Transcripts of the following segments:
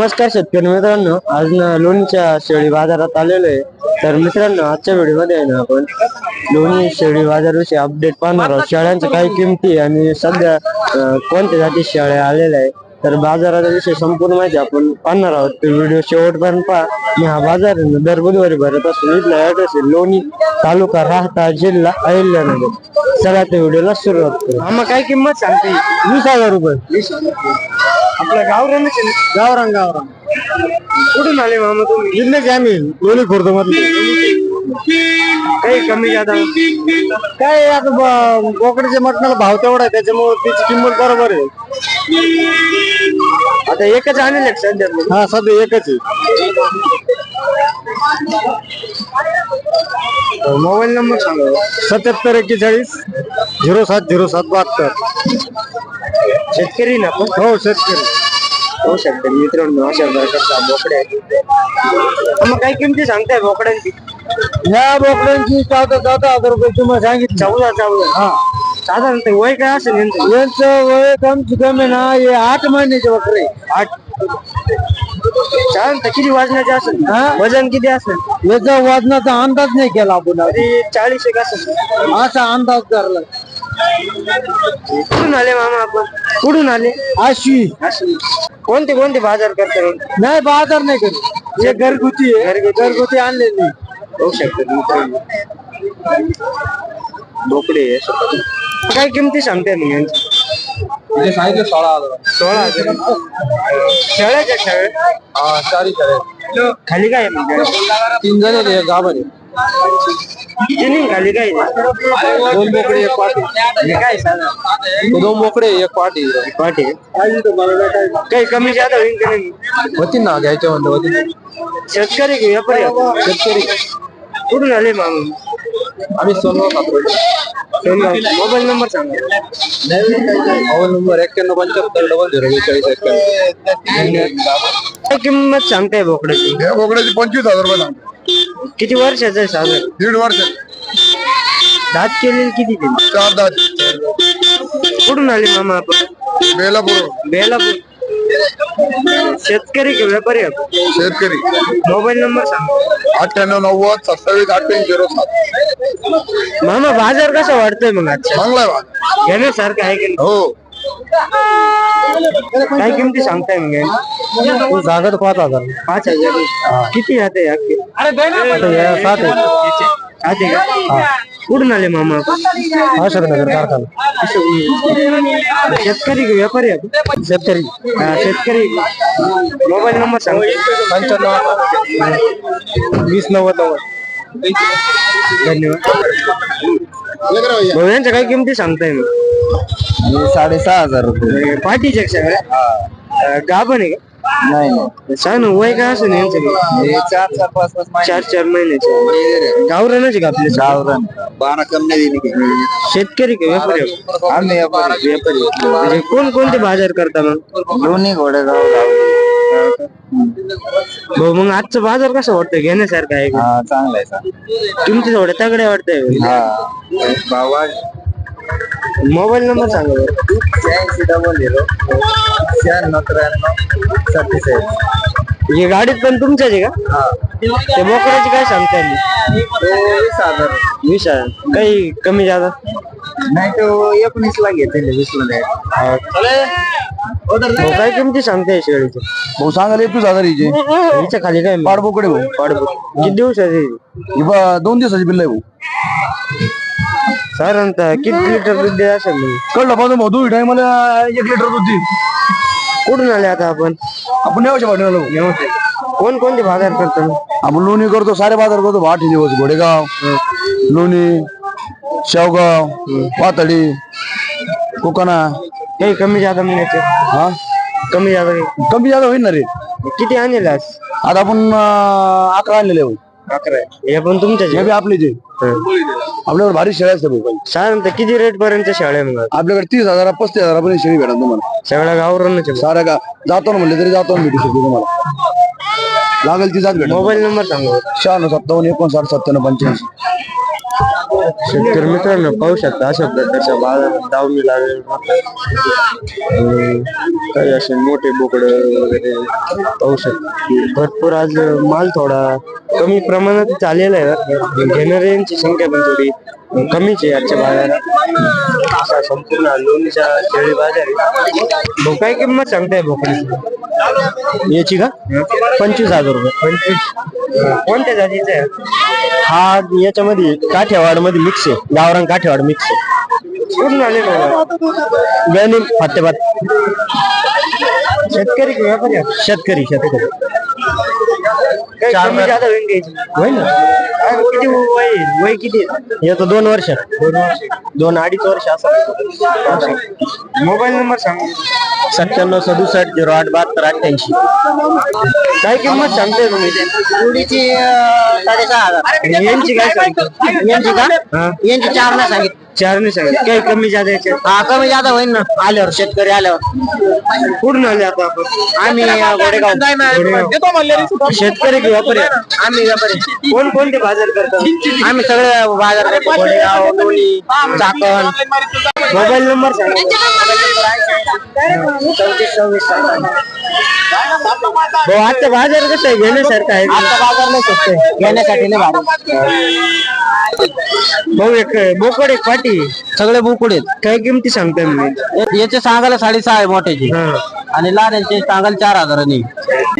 नमस्कार शेतकरी मित्रांनो आज ना लोणीच्या शेळी बाजारात आलेलो आहे. तर मित्रांनो आजच्या व्हिडिओमध्ये आहे ना आपण लोणी शेळी बाजाराविषयी अपडेट पाहणार आहोत. शेळ्यांच्या काही किमती आणि सध्या कोणत्या जाती शेळ्या आलेल्या आहे तर बाजाराच्या विषयी संपूर्ण माहिती आपण पाहणार आहोत. तर व्हिडिओ शेवटपर्यंत पहा. आणि हा बाजार दर बुधवारी भरत असतो. इथला ऍड्रेस आहे लोणी तालुका राहता जिल्हा अहिल्यानगर. चला त्या व्हिडिओला सुरुवात करू. आम्हा काय किंमत सांगते? वीस हजार रुपये. आपलं गावरान गावरान गावरान कुठून आले मामा तुम्ही? जिल्ह्याचे आम्ही लोणी खुर्द मधले काही कमी जादा? काय आता ब- बोकडाच्या मटणाला भाव तेवढा आहे त्याच्यामुळे त्याची किंमत बरोबर आहे. आता एकच आणले सध्या हा सध्या एकच आहे. मोबाईल नंबर सांगा. सत्याहत्तर एक्केचाळीस झिरो सात झिरो सात बहात्तर. शेतकरी ना आपण? हो शेतकरी. हो शेतकरी. मित्रांनो अशा प्रकारचा बोकडे मग काय किमती सांगताय बोकड्यांची या बोकड्यांची चौदा चौदा हजार रुपये किंमत सांगितली. चौदा चौदा. हा. साधारणतः वय काय असेल यांचं? यांचं वय कम कमी ना हे आठ महिन्याचे बकरे आठ. साधारणतः किती असेल? वज़न किती असेल? याचा वजनाचा अंदाज नाही केला आपण चाळीस एक असेल. असा अंदाज धरला. कुठून आले मामा आपण? कुठून आले? आशी. कोणते कोणते बाज़ार करता नाही बाज़ार नाही करत. हे घरगुती आहे. घरगुती. आणलेली. होऊ शकतात बोकडे आहे असं. काय किमती सांगते मग यांची? तिथे सांगितलं सोळा हजार. सोळा हजार. शेळ्या का शेळ्या हा चारी चार खाली काय आहे मग तीन जण आहेत गाभा तिन्ही खाली काय आहे? दोन बोकडे एक पाठी. हे काय साधारण? दोन बोकडे एक पाठी. पाठी काही कमी जादा होईल का नाही? होती ना घ्यायच्या म्हणलं होती शेतकरी की व्यापारी? आपण? शेतकरी. कुठून आले मामा? आम्ही सोनवा मोबाईल नंबर सांगा. मोबाईल नंबर एक्क्याण्णव पंच्याहत्तर डबल झिरो बेचाळीस एक्क्याण्णव. काय किंमत सांगताय बोकडाची या बोकड्याची पंचवीस हजार रुपये किती वर्षाचं आहे साधारण दीड वर्ष. दात केलेली किती दिली? चार दहा कुठून आले मामा आपण? बेलापूर. बेलापूर. शेतकरी की व्यापारी आपण? शेतकरी. मोबाईल नंबर सांगा. अठ्ठ्याण्णव नव्वद सत्तावीस अठ्ठ्याऐंशी झिरो सात. मामा बाजार कसा वाटतोय मग आजच्या चांगला आहे बा. घेण्यासारखं आहे की नाही? हो. काय किमती सांगताय मग यांची? जागा पाच हजार. पाच हजार? किती जाते अख्खे? सात जाते का? कुठून आले मामा. आपण अशोकनगर कारखाना. शेतकरी की व्यापारी आपण? शेतकरी. हा, शेतकरी. मोबाईल नंबर सांग. पंच्याण्णव वीस नव्वद नव्वद. धन्यवाद. भाऊ यांच्या काय किमती सांगताय मग? साडेसहा हजार रुपये. पाठीच्या सगळ्या गाभण आहे का नाही सांग ना वय काय असेल यांचं हे चार चार पाच पाच चार चार महिन्याचे गावरानच आहे का गावरान बारा कम नाही दिली शेतकरी का व्यापारी? आम्ही व्यापारी म्हणजे कोण कोणते बाजार करता मग दोन्ही घोडेगाव भाऊ मग आजचं बाजार कसं वाटतं घेण्यासारखं आहे का हा चांगला आहे चांगला किमती थोड्या तगड्या वाटतंय हा मोबाईल नंबर सांगा बरं. शहाऐंशी डबल झिरो शहाण्णव त्र्याण्णव सत्तेचाळीस. हे गाडीत पण तुमच्याच आहे का? हा. ते बोकडाची काय सांगताय मी तो वीस हजार. वीस हजार. काही कमी जादा? नाही तो एकोणीस ला घेतले वीसला नाही भाऊ काय किमती सांगताय शेळीचे? भाऊ सांगायला एकवीस हजार हिचे. हिच्या खाली काय पाडबोकडे भाऊ. पाडबो किती दिवसाची ही बा दोन दिवसाची बिल आहे भाऊ. साधारणतः किती लिटर दूध द्या असेल मग? कळलं पाहतो भाऊ दोन्ही टायमाला एक लिटर दूध देईल कुठून आले आता आपण? आपण नेवाच्या पाठवलं कोण कोणते बाजार करतो? आपण लोणी करतो सारे बाजार करतो. आठ दिवस घोडेगाव लोणी शेवगाव पातळी कोकणा. काही कमी जादा मिळायचे हा? कमी जादा काही. कमी जागा होईल ना रे. किती आणले आज? आता आपण अं, अकरा आणलेले भाऊ. अकरा. हे पण तुमच्याच. हे? बी आपले जे. आपल्याकडे भारी शेळ्या असते भाऊ काही. साधारणतः किती रेट पर्यंत शाळे मग आपल्याकडे तीस हजार पस्तीस हजारापर्यंत शेळी भेटत तुम्हाला सगळ्या गावरानच. साऱ्या का जातो ना म्हणले तरी जातो भेटू शकतो तुम्हाला लागेल ती जात भेट मोबाईल नंबर सांगा. शहाण्णव सत्तावन्न एकोणसाठ सत्त्याण्णव पंच्याऐंशी शेतकरी मित्रांनो पाहू शकता अशा प्रकारच्या बाजारात दावणी लागेल काही असे मोठे बोकड वगैरे पाहू शकता. भरपूर आज माल थोडा कमी प्रमाणात चाललेला आहे. घेणाऱ्यांची संख्या पण थोडी कमीच आहे आजच्या बाजारात. असा संपूर्ण लोणीच्या शेळी बाजार आहे. भाऊ काय किंमत सांगताय बोकडी याची का? पंचवीस हजार रुपये. पंचवीस. कोणत्या जातीचा आहे? हा याच्यामध्ये काठेवाडमध्ये मिक्स आहे. गावरान काठेवाड मिक्स आहे. कुठून आले गणी फतेबाद शेतकरी? शेतकरी शेतकरी. काही कमी जादा होईल का याची? होईल ना? काय किती वय आहे? वय किती? आहे? याचं दोन वर्ष. दोन वर्ष. दोन अडीच वर्ष असं. मोबाईल नंबर सांग. सत्त्याण्णव सदुसष्ट झिरो आठ बहात्तर अठ्ठ्याऐंशी. काय किंमत सांगते तुम्ही? जोडीची साडेसहा हजार. यांची काय सांगतो यांची का? हा. यांची चार नाही सांगित चार नाही सांगत काही कमी जादा हा कमी जादा होईल ना. आल्यावर शेतकरी आल्यावर. कुठून आले आता आपण? आम्ही अं, गोडेगाव शेतकरी की व्यापारी आम्ही व्यापारी कोण कोणते बाजार करतात आम्ही सगळे बाजार करतो. गोडेगाव लोणी चाकण. मोबाईल नंबर चौतीस सव्वीस भाऊ आता बाजार कसं आहे? घेण्यासारखं आहे बाजार नाही शकतो घेण्यासाठी नाही भाऊ एक बोकड एक पाटी. सगळे बुकुड आहेत. काय किमती सांगताय मी याचे सांगायला साडेसहा आहे मोठ्याचे. हा. आणि लहानचे सांगायला चार हजारांनी.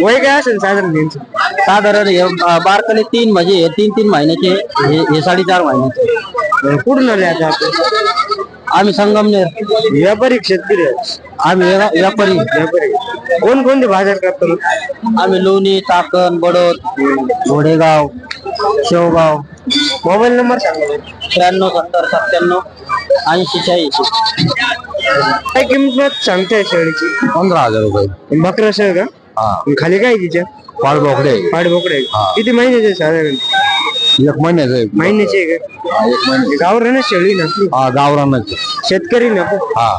वय काय असेल साधारण त्यांचं? साधारण हे, अं, बारकाले तीन म्हणजे हे तीन तीन महिन्याचे हे हे साडेचार महिन्याचे. कुठून आले आता आपण? आम्ही संगमनेर. व्यापारी शेतकरी आहे? आम्ही व्या- व्यापारी. व्यापारी. कोण कोणते बाजार करतात आम्ही लोणी चाकण बडोद घोडेगाव शेवगाव. मोबाईल नंबर सांगा त्र्याण्णव सत्तर सत्त्याण्णव ऐंशी शहाऐंशी. काय किंमत सांगताय शेळीची? पंधरा हजार रुपये. बकरा शेळ का? हा. खाली काय आहे तिच्या? पाड बोकडे किती महिन्याचे साधारण? एक महिन्याचं आहे. महिन्याचे आहे का? हा, एक गावरान शेळी ना? हा गावरानाचे. शेतकरी ना हा.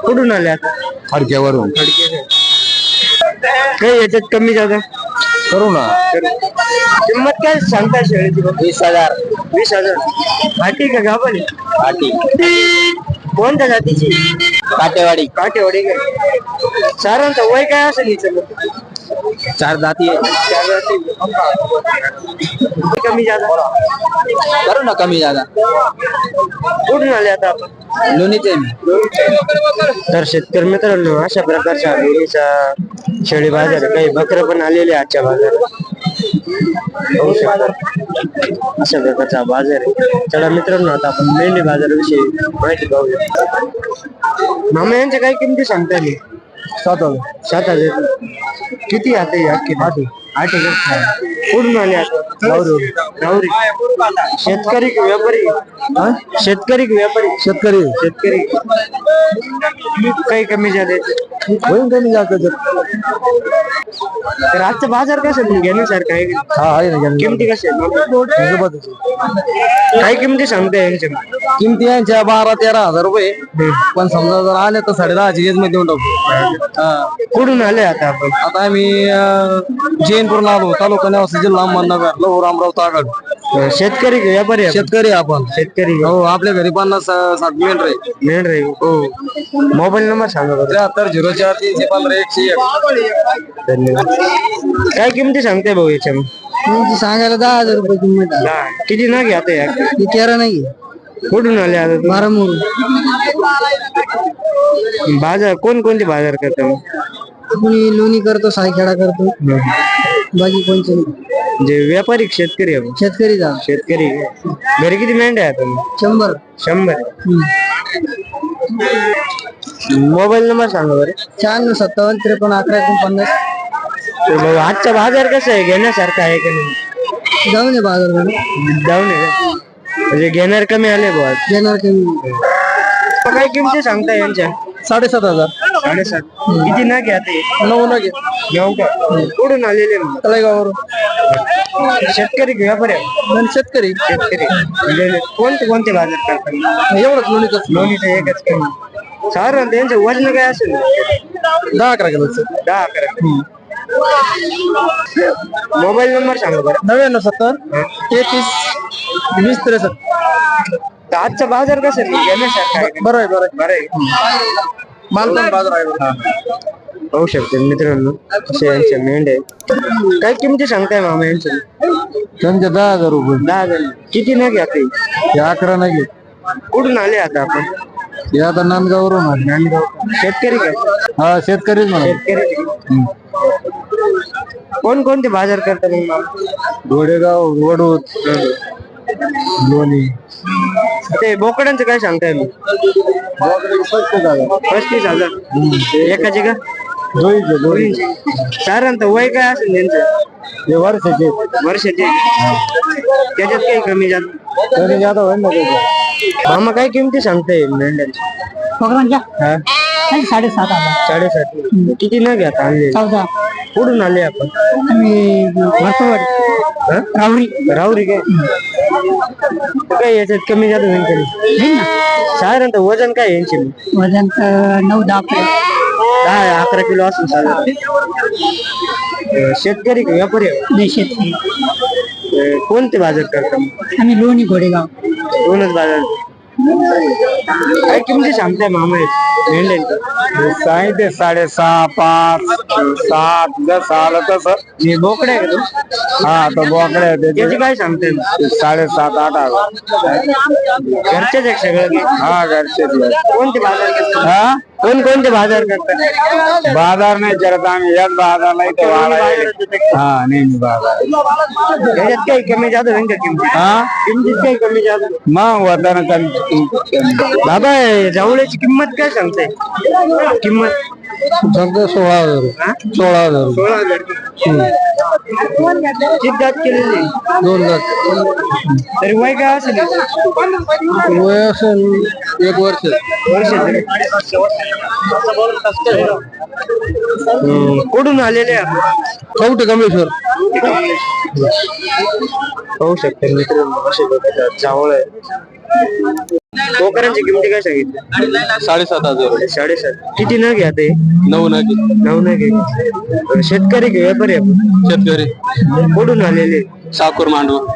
कुठून आले आता? फडक्यावरून काही याच्यात कमी जादा करू ना. किंमत काय सांगता शेळीची? बघ? वीस हजार. वीस हजार. हाटी का गाभण कोणत्या जातीची? काटेवाडी काठेवाडी काय साधारणतः वय काय असेल हिचं? चार जाती आहे. चार जाती. कमी जादा करू ना कमी जादा कुठून आले आता आपण लोणीचे तर शेतकरी मित्रांनो अशा प्रकारच्या लोणीचा शेळी बाजार. काही बकरं पण आलेले आजच्या बाजारात. अशा प्रकारचा बाजार आहे. चला मित्रांनो आता आपण मेंढी बाजाराविषयी माहिती पाहूया. मामा यांच्या काय किमती सांगता मी. सात हजार. सात हजार. किती आता अख्खी आठ आठ हज़ार कुठून आले आता गावरी गावरी शेतकरी की व्यापारी। हा? शेतकरी की व्यापारी। शेतकरी। शेतकरी। काही कमी झाले होईल कमी जात तर आजचा बाज़ार कसा आहे? घेण्यासारखा आहे का? हा आहे ना किमती कशा आहेत काय किमती सांगताय यांच्या किमती यांच्या बारा तेरा हजार रुपये. पण समजा जर आले तर साडे दहाची एजमध्ये देऊन टाकू. हा. कुठून आले आता आपण? आता आम्ही अं, जैनपूरला आलो तालुका नेवासी जिल्हा अहमदनगर लहू रामराव तागड. अं, शेतकरी की व्यापारी आपण? शेतकरी आपण. शेतकरी हो आपल्या घरी पन्नास अं, साठ मेंढर आहे मेन रे हो. मोबाईल नंबर सांगा बरं. त्र्याहत्तर झिरो चार तीनशे पंधरा एकशे एक. धन्यवाद. काय किमती सांगताय भाऊ याच्या सांगायला दहा हजार रुपये किंमत किती ना घ्या आता या? नाही कुठून आले आता तुम्ही? बारामूर. बाजार कोण कोणते बाजार करता मग? कुणी लोणी करतो सायखेडा करतो. बाकी कोणचे नाही. जे व्यापारी शेतकरी आहे आपण? शेतकरी जा. शेतकरी? घरी किती मेंढ्या आहे आता शंभर. शंभर. मोबाईल नंबर सांगा बरं. शहाण्णव सत्तावन्न त्रेपन्न अकरा एकोणपन्नास. तर भाऊ आजचा बाजार कसा आहे? घेण्यासारखा आहे का नाही? जाऊ नये बाजार जाऊन आहे का? म्हणजे घेणार कमी आले आज घेणार कमी काय किमती सांगता यांच्या? साडेसात हजार. साडेसात. किती ना घ्या ते. नऊ नगे घेऊ का? कुठून आलेले मग? शेतकरी व्यापारी आहे? शेतकरी. शेतकरी. म्हणजे कोणते कोणते बाजार करतात? एवढंच लोणीच. लोणीचं एकच कमी साधारण त्यांचं वजन काय असेल? दहा अकरा किलोचं दहा अकरा. मोबाईल नंबर सांगा बरं. नव्याण्णव सत्तर. तेहतीस. वीस त्रेसष्ट तर आजचा बाजार कसा का? बरं आहे बरं बरं आहे. माल पण बाजार आहे. पाहू शकते मित्रांनो असे यांचे मेंढ आहे काय किमती सांगताय मामा यांचं? त्यांचे दहा हजार रुपये. दहा हजार. किती न घ्या हे अकरा नाही घेत. कुठून आले आता आपण? हे आता नांदगावरून आले. नांदगाव. शेतकरी का? हा शेतकरीच म्हणा. शेतकरी कोण कोणते बाजार करता मग मामा? घोडेगाव वडूद. लोणी ते बोकडांचं काय सांगताय मग? पस्तीस हजार. एकाचे का? दोन्हीचे साधारणतः वय काय असेल त्यांचं? वर्षाचे. वर्षाचे त्याच्यात काही कमी जात? तरी जादा होईल ना मामा काय किमती सांगताय मेंढ्यांची? हा? साडेसात साडेसात. किती न घ्या आणले? चौदा. कुठून आले आपण? आम्ही हा? रावरी राहुरी काय? काय याच्यात कमी जात होईल तरी? होईल ना. साधारणतः वजन काय यांचे? वजन तर नऊ दहा पर्यंत दहा अकरा किलो असून साधारण. शेतकरी का व्यापारी? आहे? नाही शेतकरी. अं, कोणते बाजार करतात आम्ही लोणी घोडेगाव. दोनच बाजार. काय किमती सांगताय मामा मेंढ्यांची सांगितले साडेसहा पाच सात जसं आलं तसं हे बोकडे आहे का तू हा तर बोकडे आहे त्याचे. त्याची काय सांगताय? साडेसात आठ हजार घरचेच आहे सगळं? हा घरचेच कोणते बाजार करतात हा? कोण कोणते बाज़ार करतात बाज़ार नाही करत आम्ही याच बाजारला इथे वाढा आहे. हा नेहमी बाज़ार। याच्यात काही कमी जास्त होईल का किमती हा किमतीत काही कमी जास्त मग वरदान कमी बाबा जावळ्याची किंमत काय सांगताय किंमत सोळा हजार? सोळा हजार सोळा हजार किती दात केलेली दोन लाख तरी वय काय असेल? वय असेल एक वर्ष. हम्म, कुठून आलेले कवटे कमेश्वर पाहू शकते असे बघतात चावळ आहे. कोकरांची किमती काय सांगितली साडेसात हजार. साडेसात. किती न घ्या ते नऊ नाकी नऊ न घे शेतकरी व्यापारी आपण? शेतकरी. कुठून आलेले? साकूर मांडव.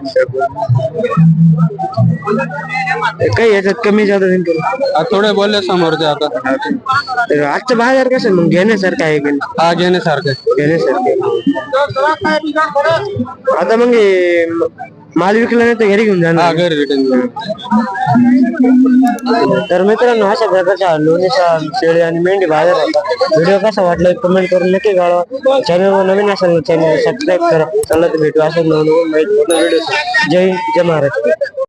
काही याच्यात कमी जादा होईल का? थोडे बोलले समोरचे आता. तर आजचा बाजार कसं मग घेण्यासारखं आहे का नाही? हा घेण्यासारखं घेण्यासारखं आता मग हे माल विकला नाही तर घरी घेऊन जाणार. घरी रिटर्न तर मित्रांनो अशा प्रकारच्या लोणीचा शेळी आणि मेंढी बाजार व्हिडिओ कसा वाटला कमेंट करून नक्की कळवा. चॅनल नवीन असेल चॅनल सबस्क्राईब करा. चला तर भेटू असं नवीन माहिती व्हिडिओ जय जय महाराष्ट्र.